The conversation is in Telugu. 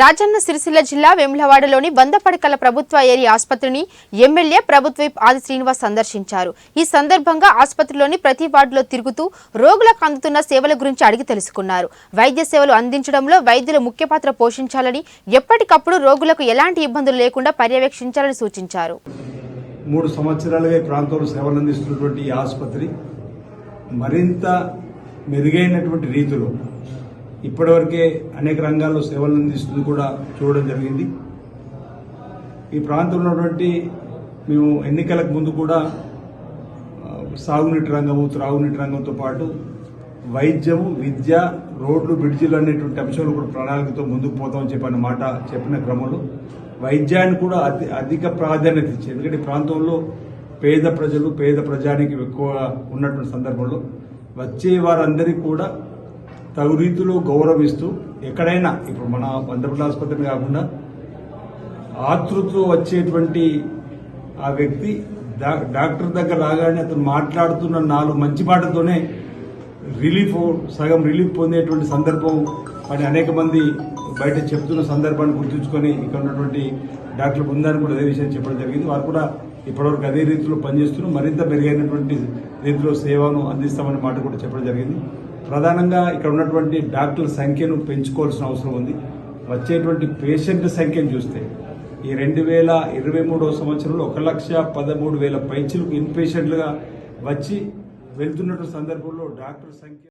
రాజన్న సిరిసిల్ల జిల్లా వెమ్లవాడలోని వంద పడకల ప్రభుత్వ ఏరియా ఆసుపత్రిని ఎమ్మెల్యే ప్రభుత్వ ఆది శ్రీనివాస్ సందర్శించారు. ఈ సందర్భంగా ఆసుపత్రిలోని ప్రతి వార్డులో తిరుగుతూ రోగులకు అందుతున్న సేవల గురించి అడిగి తెలుసుకున్నారు. వైద్య సేవలు అందించడంలో వైద్యులు ముఖ్య పాత్ర పోషించాలని ఎప్పటికప్పుడు రోగులకు ఎలాంటి ఇబ్బందులు లేకుండా పర్యవేక్షించాలని సూచించారు. మూడు సంవత్సరాలుగా ఈ ప్రాంతంలో సేవలు అందిస్తున్నటువంటి ఈ ఆసుపత్రి మరింత మెరుగైనటువంటి రీతిలో ఇప్పటివరకే అనేక రంగాల్లో సేవలు అందిస్తుంది కూడా చూడడం జరిగింది. ఈ ప్రాంతంలో ఉన్నటువంటి మేము ఎన్నికలకు ముందు కూడా సాగునీటి రంగము త్రాగునీటి రంగంతో పాటు వైద్యము విద్య రోడ్లు బ్రిడ్జిలు అనేటువంటి అంశాలు కూడా ప్రణాళికతో ముందుకు పోతామని చెప్పిన మాట చెప్పిన క్రమంలో వైద్యాన్ని కూడా అతి అధిక ప్రాధాన్యత ఇచ్చి ఎందుకంటే ప్రాంతంలో పేద ప్రజలు పేద ప్రజానికి ఎక్కువ ఉన్నటువంటి సందర్భంలో వచ్చే వారందరికీ కూడా తగు రీతిలో గౌరవిస్తూ ఎక్కడైనా ఇప్పుడు మన పంతపల్లి ఆసుపత్రి కాకుండా ఆతృతో వచ్చేటువంటి ఆ వ్యక్తి డాక్టర్ దగ్గర రాగానే అతను మాట్లాడుతున్న నాలుగు మంచి మాటతోనే రిలీఫ్ సగం రిలీఫ్ పొందేటువంటి సందర్భం అని అనేక మంది బయట చెప్తున్న సందర్భాన్ని గుర్తుంచుకొని ఇక్కడ ఉన్నటువంటి డాక్టర్ బృందాన్ని కూడా అదే విషయం చెప్పడం జరిగింది. వారు కూడా ఇప్పటివరకు అదే రీతిలో పనిచేస్తున్నారు. మరింత మెరుగైనటువంటి రీతిలో సేవను అందిస్తామనే మాట కూడా చెప్పడం జరిగింది. ప్రధానంగా ఇక్కడ ఉన్నటువంటి డాక్టర్ల సంఖ్యను పెంచుకోవాల్సిన అవసరం ఉంది. వచ్చేటువంటి పేషెంట్ల సంఖ్యను చూస్తే ఈ రెండు వేల ఇరవై మూడవ సంవత్సరంలో ఒక లక్ష పదమూడు వేల పైచులకు ఇన్ పేషెంట్లుగా వచ్చి వెళ్తున్నటువంటి సందర్భంలో డాక్టర్ సంఖ్య